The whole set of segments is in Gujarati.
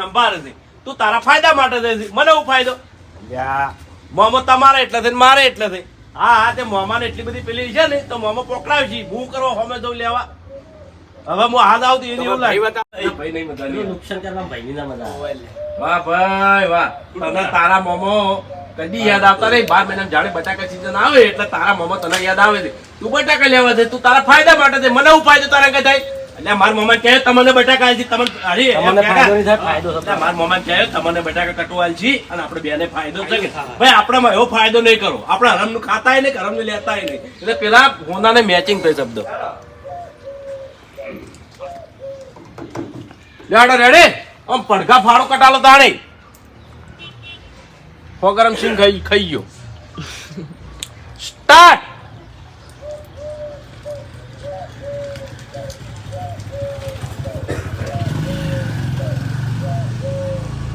નંબર છે. તું તારા ફાયદા માટે છે. મને હું ફાયદો? મોમો તમારે એટલે થઈ મારે એટલે થઈ હા હા તે મોમાને એટલી બધી પેલી છે ને તો મોમો પોકડાવ છે. હું કરો હોમે જઉં લેવા. હવે હું હાથ આવતી એની એવું લાગે ભાઈ નહીં મજા નુકસાન કરવા ભાઈ ના મજા વાહ ભાઈ વાહ. તને તારા મોમો કદી યાદ આવતા નહીં. બાર મહિના જાણે બટાકા સીઝન આવે એટલે તારા મોમો તને યાદ આવે છે. તું બટાકા લેવા છે તું તારા ફાયદા માટે છે. મને હું ફાયદો તારા કઈ થાય? એટલે મારા મોમાં કહે તમને બટાકા છે તમને અરે તમને ફાયદો નહીં થાય, ફાયદો એટલે મારા મોમાં કહે તમને બટાકા કટવાલ છે અને આપણે બેને ફાયદો છે કે ભાઈ આપણામાં એવો ફાયદો નહીં કરો. આપણે હરમનું ખાતાય નહીં હરમનું લેતાય નહીં. એટલે પેલા હોનાને મેચિંગ થઈ શબ્દો. લેડો રેડે. આમ પડઘા ફાળો કટાલો તાણે. સો ગરમ સિંગ ખાઈ ખાઈ ગયો. સ્ટાર્ટ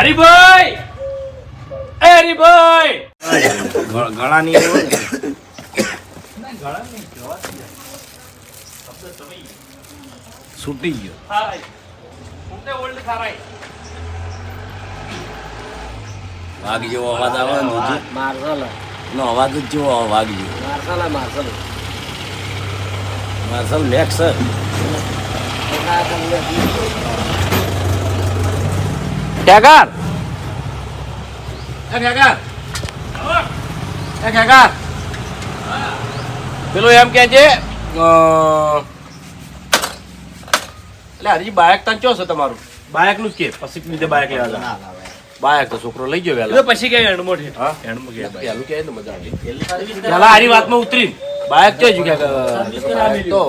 હરિભાઈ! એ હરિભાઈ! ગળા ગળાની ગળા નહીં છૂટી ગયો. વાઘ જેવો અવાજ આવે ને હજુ. માર્શલ અવાજ જ જેવો વાઘ જેવો. માર્શલ માર્શલ માર્શલ મેક્સ છે. ઠેકાર એ ઠેકાર એ ઠેકાર પેલું એમ કે છે એટલે હજી બાયક તને ચો છે તમારું બાયકનું જ કે પછી લીધે બાયક લેવા બાયક તો છોકરો લઈ ગયો વેલા પછી કે એણમો છે હા? એણમો કે પેલું કે તો મજા આવી પેલા આરી વાતમાં ઉતરી બાયક ચો જ કે તો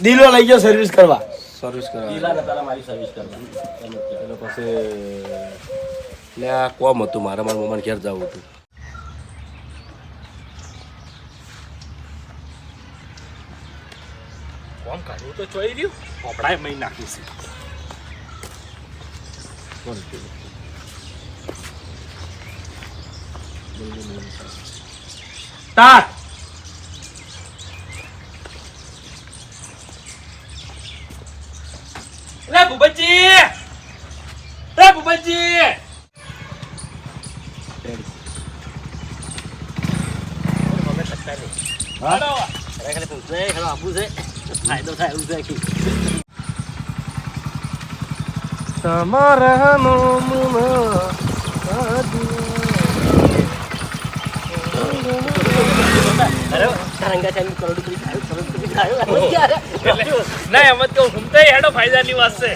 દિલો લઈ ગયો સર્વિસ કરવા સર્વિસ કરવા. પેલા મારી સર્વિસ કરવા એટલે પછી એટલે આ કોમ હતું મારે મારા મમ્માને ઘેર જવું હતું. કોમ કાઢવું તો ચોઈ રહ્યું. પોપડાએ મહી નાખ્યું છે. રે ભૂપતજી રે ભૂપતજી એવું છે કે અરે તરંગા ચાલી કરોડ ખાયું, કરોડ. ક્યારે? ના એમ જ કહું ઘૂમતા હેડો ફાયદાની વાત છે.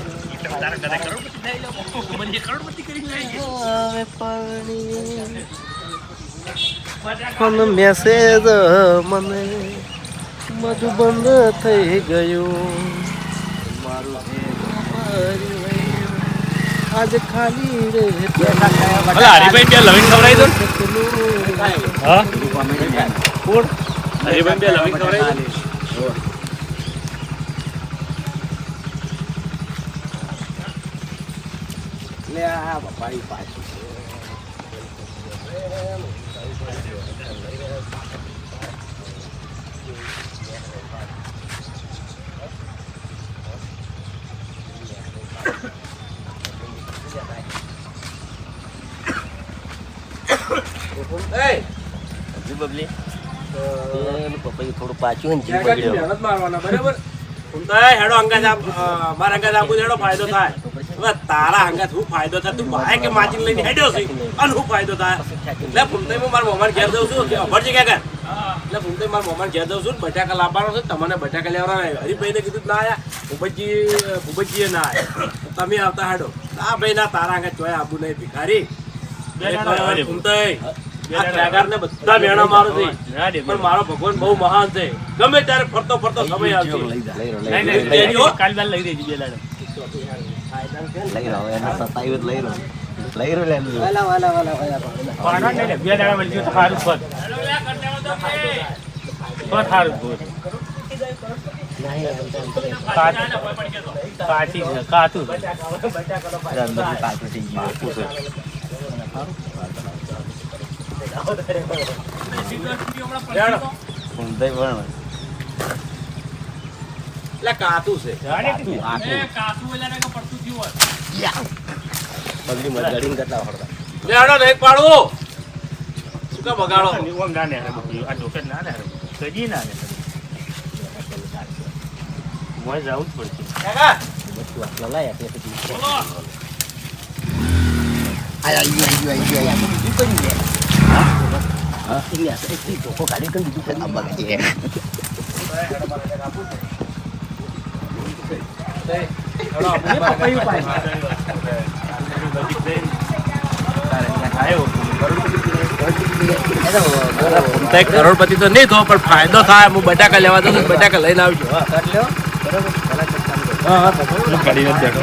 પણ મેસેજ મને બધું બંધ થઈ ગયું. આજ ખાલી રે અરે હરિભાઈ બે લવિંગ ખવડાવી દો હા? કોણ? હરિભાઈ બે લવિંગ ખવડાવી દો ને. લે આ બાપાઈ પાછું એ હજી બબલી એનું પપૈયું થોડું પાછું ને જીવ ઠેકાની બગડ્યો મહેનત મારવાના બરાબર હું તો એ હેડો અંગાજ આપ અ, મારા અંગાજ આપું તો હેડો ફાયદો થાય હવે તારા અંગાજ શું ફાયદો થાય? તું ભાઈ કે માચીને લઈને હેડ્યો છે? અને શું ફાયદો થાય? એટલે હું મારા મોમાને ઘેર દઉં છું. કે ખબર છે ક્યાં એટલે ફૂમતે મારા મોમાને ઘેર દઉં છું. બટાકા લાવવાનો છે. તમને બટાકા લેવાના હરિભાઈને કીધું ના આયા. ભૂપતજી ભૂપતજીએ ના આયા. તમે આવતા હેડો. આ ભાઈ ના તારા અંગાજ ચોય આબુ નહીં ભિખારી. બધા મેણા મારો છે. પણ મારો ભગવાન બહુ મહાન છે. ગમે ત્યારે ફરતો ફરતો સમય આવશે. લઈ જા લઈ નહીં, નહીં, લઈ લઈ લો. કાલ લઈ દેજે બે લાડો. રહ્યો એને સતાયું લઈ રહ્યો લઈ રહ્યો લે વાલા વાલા વાલા વાલા ને લે, બે દાડા મળી ગયું તો સારું ફત. ફત સારું ફત. કાચી છે, કાચું કાચું થઈ ગયું આપું છે ઊંધાઈ પણ એટલે કાતું છે તું. એ કાચું એટલે કે પડતું થયું હોય. બગડી મત ગાડીને કેટલા વખત લે હેડો નહીં પાડવું શું કામ બગાડો ઓમ ના ને. આ ઢોકર ના ને. કદી ના ને મોય જવું જ પડશે કાકા બધું આટલા લાયા એટલે પછી બોલો એની આ એટલી ધોકો કાઢી કરી દીધું કરી હેડો આપણે તે કરોડપતિ તો નહીં થો પણ ફાયદો થાય. હું બટાકા લેવા તો બટાકા લઈને આવજો હા. હા બેઠો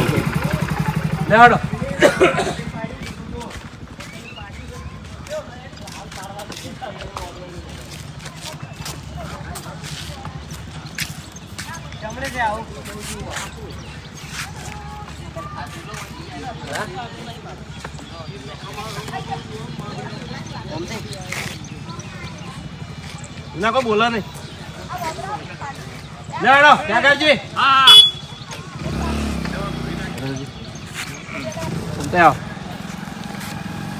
લે ના કોઈ બોલા નહીં. લેડો કાકાજી હા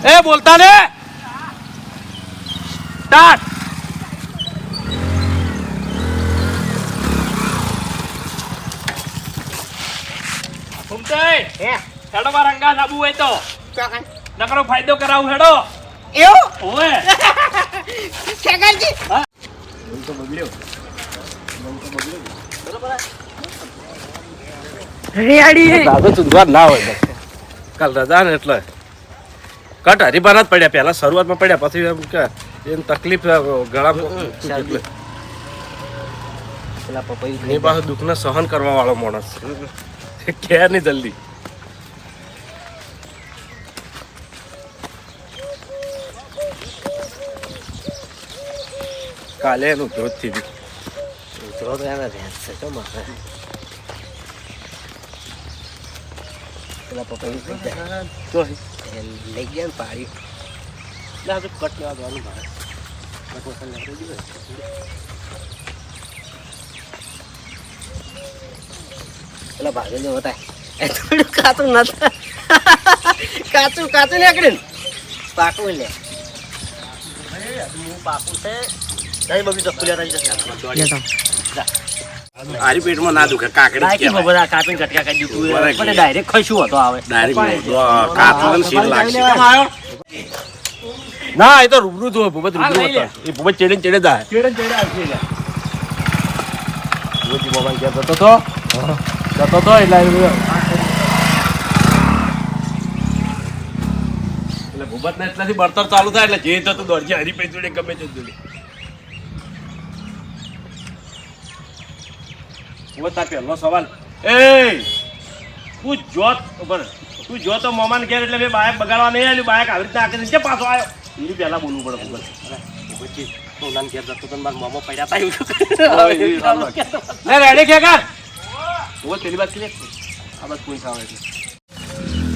એ બોલતા ને. સ્ટાર્ટ. ઘૂમતે હેડો માં રંગા સાબુ હોય તો. નકરો ફાયદો કરાવું હેડો. ચૂંદવાર ના હોય. કાલ રજા ને એટલે. કટ હરીબાના જ પડ્યા. પહેલા શરૂઆતમાં પડ્યા પછી એમ કે એમ તકલીફ ગળા એટલે. પેલા પાસે દુઃખને સહન કરવા વાળો માણસ કે નહીં જલ્દી. કાલે એનું ધ્રોતથી તો એના ભેંસ છે તો મારે. પેલા પપ્પા તો લઈ ગયા ને પાડી ના તો કટ લેવા જવાનું મારે. કટ લેવું જોઈએ પેલા ભાગે જો હતા એ થોડું કાચું નતા. કાચું કાચું નીકળે પાકું લે. પાકું છે. આરી પેટમાં ના દુખે કાકડી કાપીને કટકા કરી દીધું પણ ડાયરેક્ટ ખસ્યું હતો આવે ડાયરેક્ટ કાચું સીલ લાગશે. ના એ તો રૂબરૂ જ હોય ભૂપત રૂબરૂ હતો. એ ભૂપત ચેડે ને ચેડે જાય. ચેડે ચેડે આવશે જતો તો જતો તો એટલે એટલે ભૂપત ને એટલાથી બળતર ચાલુ થાય એટલે જે થતું દોડજે હરી પૈ જોડે ગમે તે જોડે. ભૂપત તાર પહેલો સવાલ. એ તું જોત ઉપર તું જો તો મોમાન ઘેર એટલે મેં બાયક બગાડવા નહીં આવ્યું બાયક આવી રીતે આખી રીતે પાછો આવ્યો એની પહેલાં બોલવું પડે ભૂપત સોનાન ઘેર જતો તો મારા મોમો પડ્યા તા રેડી કે કર ભૂપત પેલી વાત કરી આ બાત કોઈ ખાવા એટલે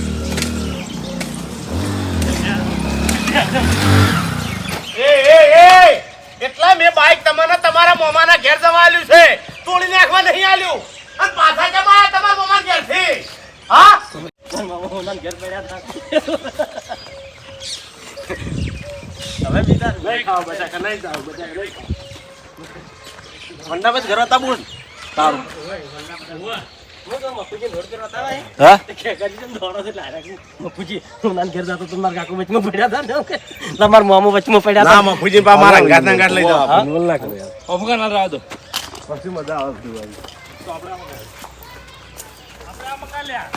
એ એ એ! એટલા મેં બાઈક તમારા તમારા મોમાના ઘેર જવા આવ્યું છે. તોડી નાખવા નહીં આલ્યું. અને પાછા કેમ આયા તમારા મોમા ઘેરથી? હા? સોનાન ઘેર પડ્યા હતા હવે બીજા નહીં ખાઓ કે નહીં જાવ બટાકા નહીં ખાવ. વંડા બસ ઘર હતા બોલ. તારું. તમારા મામો વચમાં પડ્યા ના હતા મારા અંગાત લઈ કરે અફઘાન દો. પછી મજા આવે દિવાળી આપણે આ મકાન લ્યા.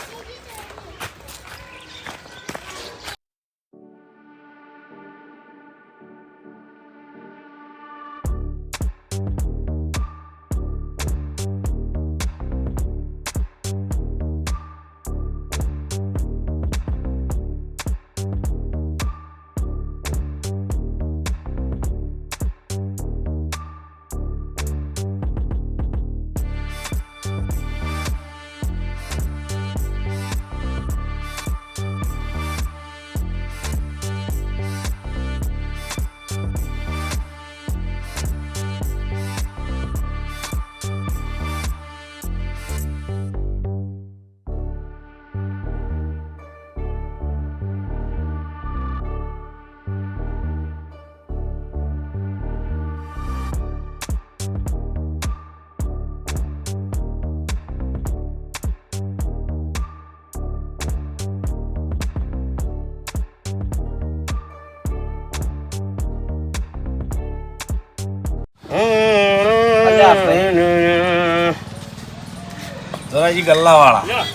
જોરાજી ગલ્લાવાળા.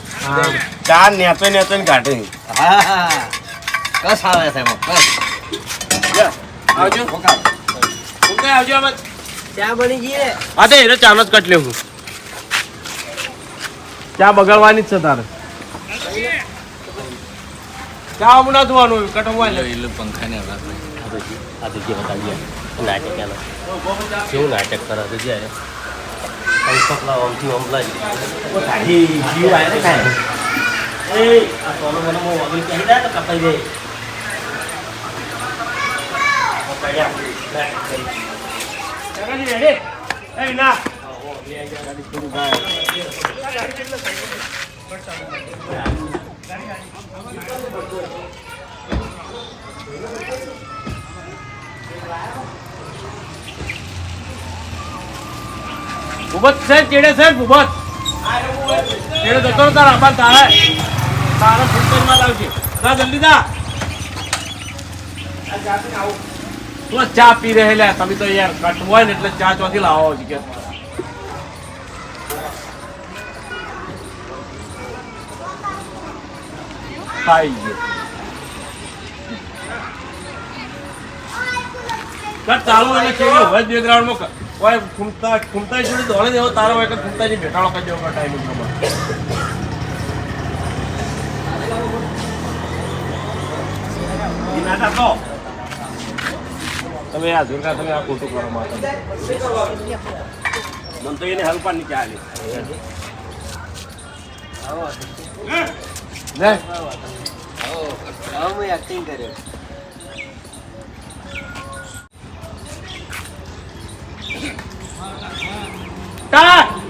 ચાર નેતો નેતો ને કાઢે. હા કસ આવે છે કસ. આવજો. આવજો ચા બની ગઈ હા? તે એને ચાનો જ કટ લેવું ચા બગાડવાની જ છે તારે. ચા આમ ના ધોવાનું કટવા લે. આ તો જે બતાવીએ નાટક કરો કેવું નાટક કરે? તો જે પંખપલા ઓમથી ઓમલા જીવ આવે ને કાંઈ એ આ સોનો મને મો વગર કહી દે તો કપાઈ દે એ ના ભૂપત છે ચેડે છે ભૂપત? ચેડે જતો તાર આબાન તારે? તારા ફૂટબોલમાં લાવજે તા જલ્દી જા. તું ચા પી રહેલા તમે તો યાર કટવો હોય ને એટલે ચા ચોથી લાવો છે કે. ખાઈ ગયો. કટ ચાલુ એટલે કેવું હોય બેકગ્રાઉન્ડ હોય ખૂમતા ખૂમતા જોડે દોડે દેવો તારો હોય કે ખૂમતા જે બેઠાડો કરી દેવો ટાઈમિંગ પ્રમાણે તમે આ દુર્ગા તમે આ ખોટું કરો માતા મને તો એને હલપા નીચે આલી લે આવો મેં એક્ટિંગ કર્યો ટાટ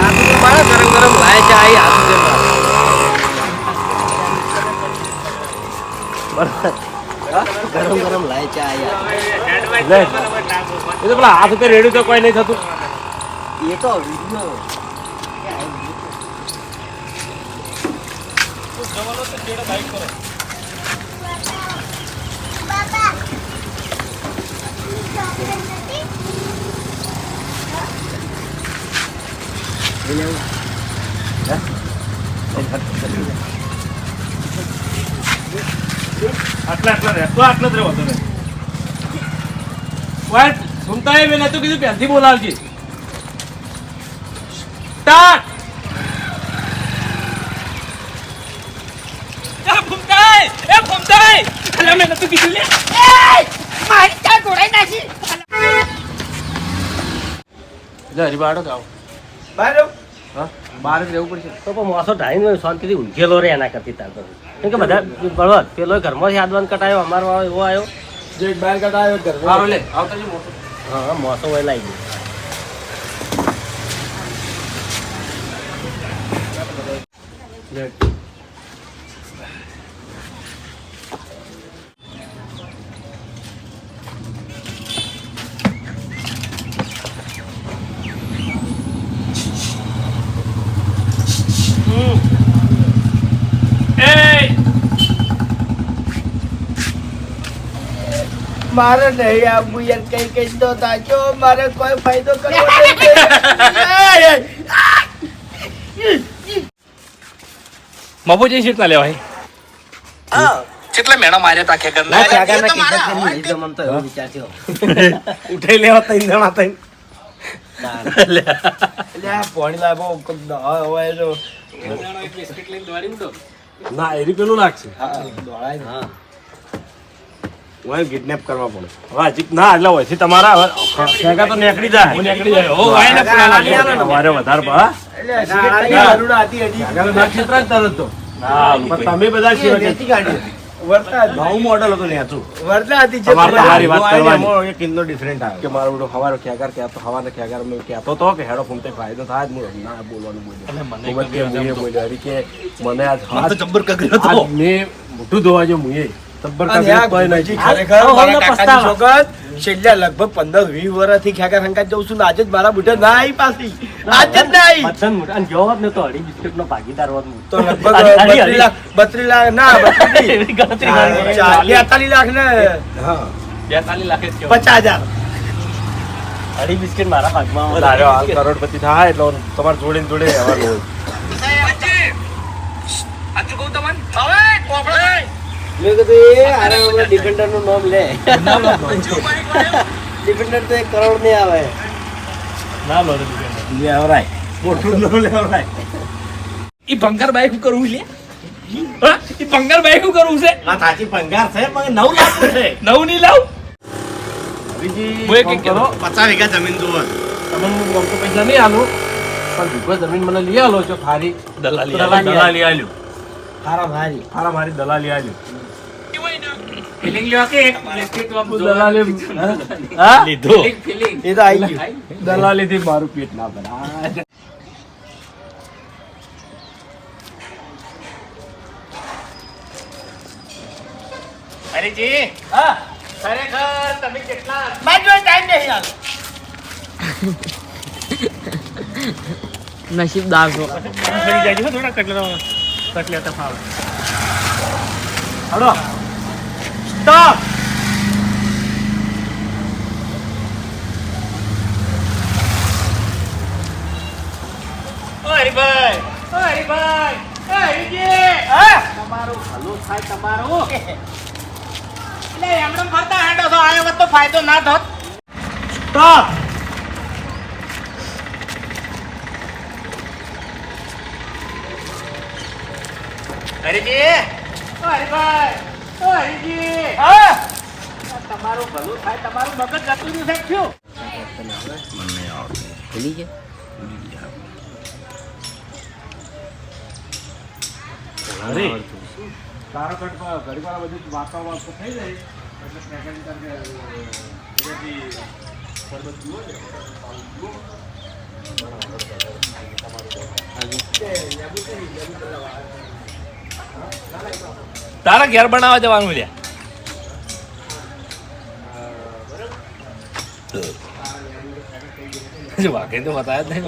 આ તો મારા ગરમ ગરમ લાય છે આઈ હાથ છે બરાબર ગરમ ગરમ લાય છે આઈ લે એ તો પેલા હાથ ઉપર રેડ્યું તો કોઈ નહીં થતું. એ તો વીડિયો. આટલા આટલા રહેતો આટલો જ રહેવો તમે. વાટ સુનતા એ મેં નતું કીધું પહેલથી બોલાવજે. સ્ટાર્ટ! લે. જા રીબાડો ગાવ હા? બહાર જ રહેવું પડશે. તો પણ મોસો ઢાઈને શાંતિથી ઊંઘેલો રે એના કરતી તાર તો કેમ કે બધા બળવત પેલો ઘરમાંથી હાથવાન કટાયો અમારો એવો આવ્યો જે બહાર કટાયો ઘર હારો લે આવતા જે મોટો. હા મોસો હોય લાવી ગયો લે મારે નહીં આપવું યાર કઈ કઈ તો તાજો મારે કોઈ ફાયદો કરવો નહીં. મફુજી સીટ ના લેવાય કેટલા મેણા માર્યા તા ખેકર ના. કરી તો એવો વિચાર થયો ઉઠાઈ લેવા તઈ જણા તઈ એટલે પાણી લાવો દવા હોય તો. ના એરી પેલું નાખશે હા, દોડાય હા. હું કિડનેપ કરવા પડે. હવે ના એટલે હોય તમારા હવે તો નીકળી જાય. હું નીકળી જાય. ઓ વાય ને. તમારે વધારે ભા. એટલે નાણાંની જરૂર હતી? હજી. ખેગા તો જ તરત તો પણ તમે બધા. નવું મોડલ હતું. ને હતું. અમારે તમારી વાત કરવાની. એક ડિફરન્ટ આવે કે મારો બેટો હવારો હવારે ખેગાર મેં કહેતો તો કે હેડો ફૂમતે ફાયદો થાય જ હું ના બોલવાનું બોલ્યો. મને કે મને આજ જબ્બર કગર્યો આજ મેં મોઢું ધોવા જો મુએ છેલ્લા લગભગ પંદર વીસ વર્ષથી ખેગા ખંકા જઉં છું આજે જ મારા બુઢે ના પાછી. આજે જ ના આવી બધાને મોટા અને જો હોત ને તો અઢી બિસ્કિટનો ભાગીદાર હોત તો લગભગ અઢી- અઢી- બત્રીસ લાખ ના બત્રીસ એવી ગણતરી કરી. બેતાલીસ લાખ ને. બેતાલીસ લાખ પચાસ હજાર. અઢી બિસ્કિટ મારા ભાગમાં હાલ કરોડપતિ થાય એટલે તમારે જોડે ને જોડે રહેવાનું હોય. હવે કોકડે મેં કીધું એ આરે હમણાં ડિફેન્ડરનું નામ લે. ડિફેન્ડર તો એક કરોડ નહીં આવે. ના લો રે બિસ્કિટ. લેવરાય મોટું ન લેવરાય ઈ ભંગાર બાઈક કરવું લે. ઈ ભંગાર બાઈક કરવું છે આ સાચી ભંગાર છે પણ નવ લાખ છે. નવું નહીં લાવ? એક કરો. પચાસ વીઘા જમીન હું ગમતો પૈસા નહીં આલું. પણ ભૂગો જમીન મને લઈ આલો છો ખારી દલાલી દલાલી આલ્યું ફારા ભારી ફારા મારી દલાલી આલ્યું ફિલિંગ લેવા કે એક દલાલી હા લીધો ફિલિંગ એ તો આવી ગયું દલાલી થી મારું પેટ ના ભરાય હરીજી હા ખરેખર તમે કેટલા મારી ટાઈમ નહીં હાલ નસીબદાર છો ફરી જાય છે થોડા કટલા કટલા ફાવે હલો ઓ હરીભાઈ હરીભાઈ હરીજી તમારું ભલું થાય તમારું. એટલે એમણે ફરતા હેડો છો આયો હોત તો ફાયદો ના થત. સ્ટોપ હરીજી હરીભાઈ હા તમારું ભલું થાય તમારું મગજ જતું રહ્યું છે શું ભૂલી ગયા અરે તારો કટ ઘડી વાર બધું વાતાવરણ તો થઈ જાય એટલે પીવો છે તારા ઘેર બનાવવા જવાનું છે વાગે તો બતાવ્યા જ નહીં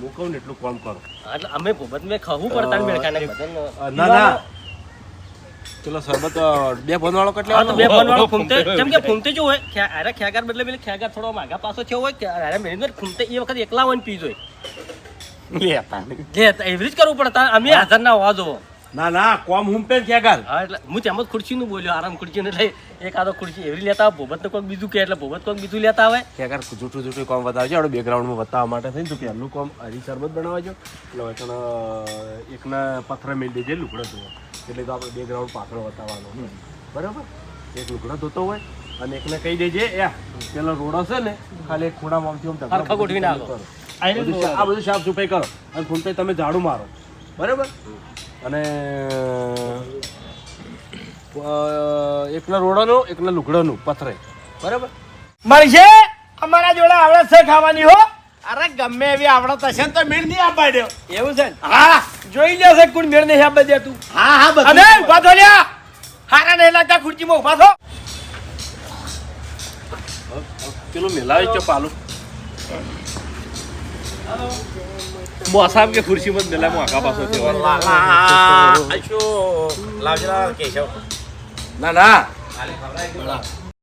હું કહું ને એટલું કામ કરો. એટલે અમે ભૂપત મેં ખવું પડતા ને મેળખાને ના. ના ચલો સરબત બે ફોન વાળો કેટલે હા તો બે ફોન વાળો ફૂમતે કેમ કે ફૂમતે જો હોય ખ્યા- અરે ખ્યાગાર બદલે પેલે ખ્યાગાર થોડો માગા પાછો થયો હોય કે અરે મેનેજર ફૂમતે એ વખત એકલા હોય ને પી જોય લે લે એવરેજ કરવું પડતા અમે હાજર ના હોવા જોવો. ના ના કોમ હુમ પે ક્યાં ગાલ? હા એટલે હું તેમ જ ખુરશીનું બોલ્યો આરામ ખુરશી એટલે એકાદો ખુરશી એવી લેતા આવે ભોબત કોઈક બીજું કે એટલે ભોબત કોઈક બીજું લેતા આવે. ક્યાં ગાર જૂઠું જૂઠું કોમ બતાવજો આપણે બેકગ્રાઉન્ડમાં બતાવવા માટે થઈને તો પહેલું કોમ હરી શરબત બનાવજો. એટલે હવે તને એકના પથરા મેળ દેજે લુગડો ધોવા. એટલે તો આપણે બેકગ્રાઉન્ડ પાથરો બતાવવાનો. બરાબર? એક લુગડો ધોતો હોય અને એકને કહી દેજે યા પેલો રોડો છે ને ખાલી એક ખૂણામાં આમથી આમ. બધું સા- આ બધું સાફ સફાઈ કરો અને ફૂલ તમે ઝાડુ મારો. બરાબર? અને એકલા એકના રોડાનું એકના લુગડાનું પથરે. બરાબર? મળશે અમારા જોડે આવડત છે ખાવાની હો. અરે ગમે એવી આવડત હશે ને તો મેળ નહીં આપવા દો. એવું છે હા. જોઈ લેશે કોણ મેળ નહીં આપવા દે તું. હા હા અને ઊભા થો લ્યા. હારા નહીં લાગતા ખુરચીમાં ઊભા થો. પેલું મેલાવી ચો પાલું. મોસામ કે ખુરશી મત મેલા આખા પાછો થયો ના ના